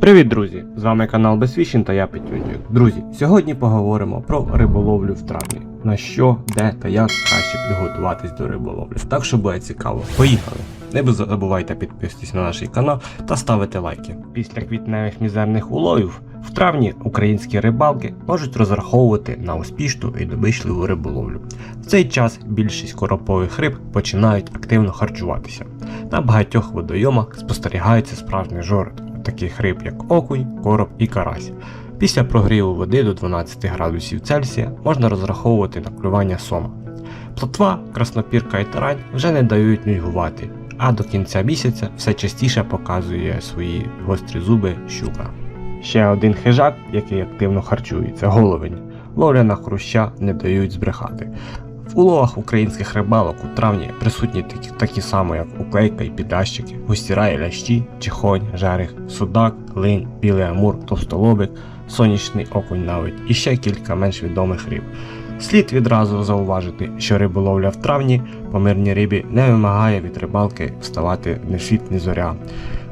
Привіт, друзі! З вами канал Безфішін та я Петюнчик. Друзі, сьогодні поговоримо про риболовлю в травні. На що, де та як краще підготуватись до риболовлі. Так що буде цікаво. Поїхали! Не забувайте підписатись на наш канал та ставити лайки. Після квітневих мізерних уловів в травні українські рибалки можуть розраховувати на успішну і добичливу риболовлю. В цей час більшість коропових риб починають активно харчуватися. На багатьох водойомах спостерігається справжній жор таких риб, як окунь, короб і карась. Після прогріву води до 12 градусів Цельсія можна розраховувати на клювання сома. Плотва, краснопірка і тарань вже не дають нудьгувати, а до кінця місяця все частіше показує свої гострі зуби щука. Ще один хижак, який активно харчується, головень. Ловля на хруща не дають збрехати. В уловах українських рибалок у травні присутні такі, такі самі, як уклейка і підлящики, густіра і лящі, чихонь, жерех, судак, линь, білий амур, товстолобик, сонячний окунь навіть і ще кілька менш відомих риб. Слід відразу зауважити, що риболовля в травні по мирній рибі не вимагає від рибалки вставати ні світ, ні зоря.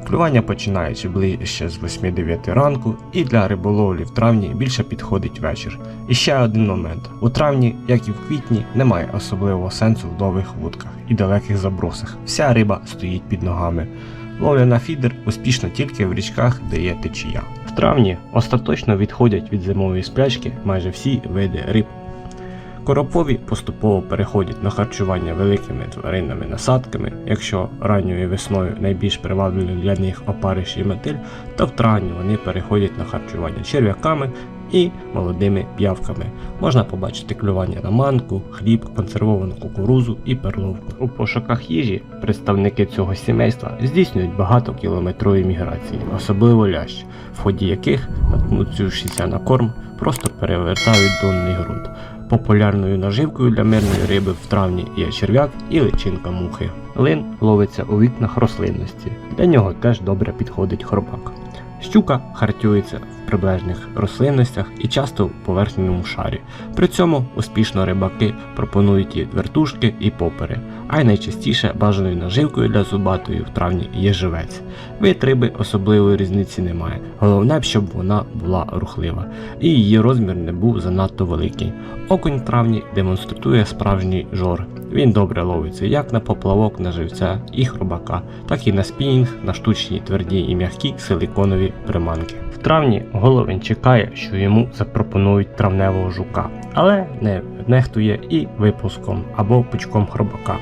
Клювання починаючи ближче з 8-9 ранку, і для риболовлі в травні більше підходить вечір. І ще один момент: у травні, як і в квітні, немає особливого сенсу в довгих вудках і далеких забросах. Вся риба стоїть під ногами. Ловля на фідер успішно тільки в річках, де є течія. В травні остаточно відходять від зимової сплячки майже всі види риб. Коропові поступово переходять на харчування великими тваринними насадками, якщо ранньою весною найбільш привабливі для них опариш і метиль, то в травні вони переходять на харчування черв'яками і молодими п'явками. Можна побачити клювання на манку, хліб, консервовану кукурузу і перловку. У пошуках їжі представники цього сімейства здійснюють багатокілометрові міграції, особливо лящ, в ході яких, наткнувшися на корм, просто перевертають донний ґрунт. Популярною наживкою для мирної риби в травні є черв'як і личинка мухи. Лин ловиться у вікнах рослинності. Для нього теж добре підходить хробак. Щука харчується в прибережних рослинностях і часто в поверхневому шарі. При цьому успішно рибаки пропонують їй вертушки і попери, а й найчастіше бажаною наживкою для зубатої в травні є живець. Вид риби особливої різниці немає. Головне, щоб вона була рухлива і її розмір не був занадто великий. Окунь в травні демонструє справжній жор. Він добре ловиться як на поплавок, на живця і хробака, так і на спінінг, на штучні тверді і м'які силиконові приманки. В травні головень чекає, що йому запропонують травневого жука, але не нехтує і випуском або пучком хробака.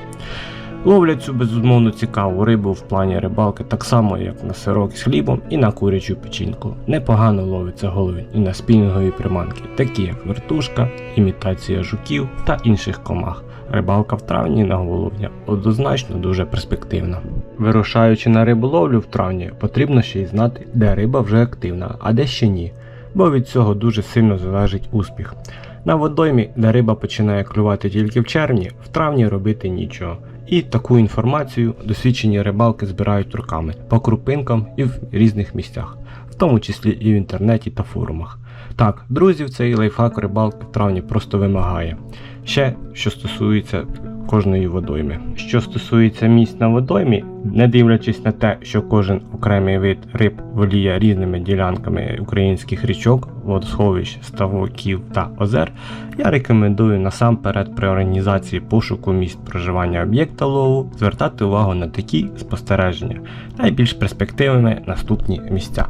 Ловлять цю безумовно цікаву рибу в плані рибалки так само, як на сирок з хлібом і на курячу печінку. Непогано ловиться головень і на спінінгові приманки, такі як вертушка, імітація жуків та інших комах. Рибалка в травні на головня однозначно дуже перспективна. Вирушаючи на риболовлю в травні, потрібно ще й знати, де риба вже активна, а де ще ні, бо від цього дуже сильно залежить успіх. На водоймі, де риба починає клювати тільки в червні, в травні робити нічого. І таку інформацію досвідчені рибалки збирають руками по крупинкам і в різних місцях, в тому числі і в інтернеті та форумах. Так, друзів, цей лайфхак рибалки в травні просто вимагає. Ще що стосується кожної водойми. Що стосується місць на водоймі, не дивлячись на те, що кожен окремий вид риб воліє різними ділянками українських річок, водосховищ, ставоків та озер, я рекомендую насамперед при організації пошуку місць проживання об'єкта лову звертати увагу на такі спостереження, найбільш перспективними наступні місця.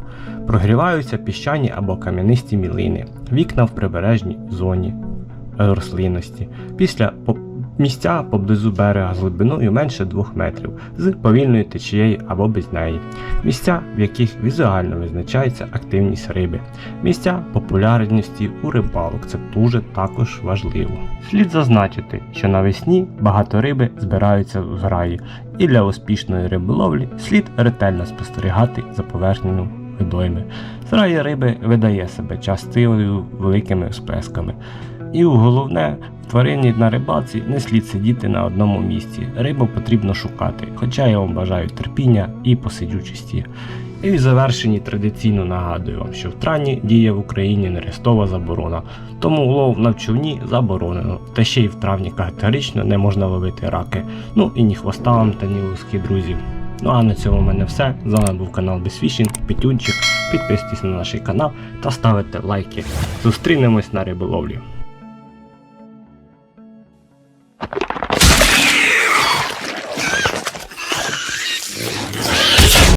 Прогріваються піщані або кам'янисті мілини, вікна в прибережній зоні рослинності. Після місця поблизу берега глибиною менше 2 метрів, з повільною течією або без неї. Місця, в яких візуально визначається активність риби. Місця популярності у рибалок це дуже також важливо. Слід зазначити, що навесні багато риби збираються в зграї, і для успішної риболовлі слід ретельно спостерігати за поверхнею водойми. Зграя риби видає себе частою великими сплесками. І головне, в тварині на рибалці не слід сидіти на одному місці. Рибу потрібно шукати, хоча я вам бажаю терпіння і посидючості. І в завершенні традиційно нагадую вам, що в травні діє в Україні нерестова заборона, тому лов на човні заборонено, та ще й в травні категорично не можна ловити раки, ну і ні хвоста вам та ні луски друзів. Ну а на цьому в мене все. З вами був канал Безфішінг, Петюнчик. Підписуйтесь на наш канал та ставите лайки. Зустрінемось на риболовлі.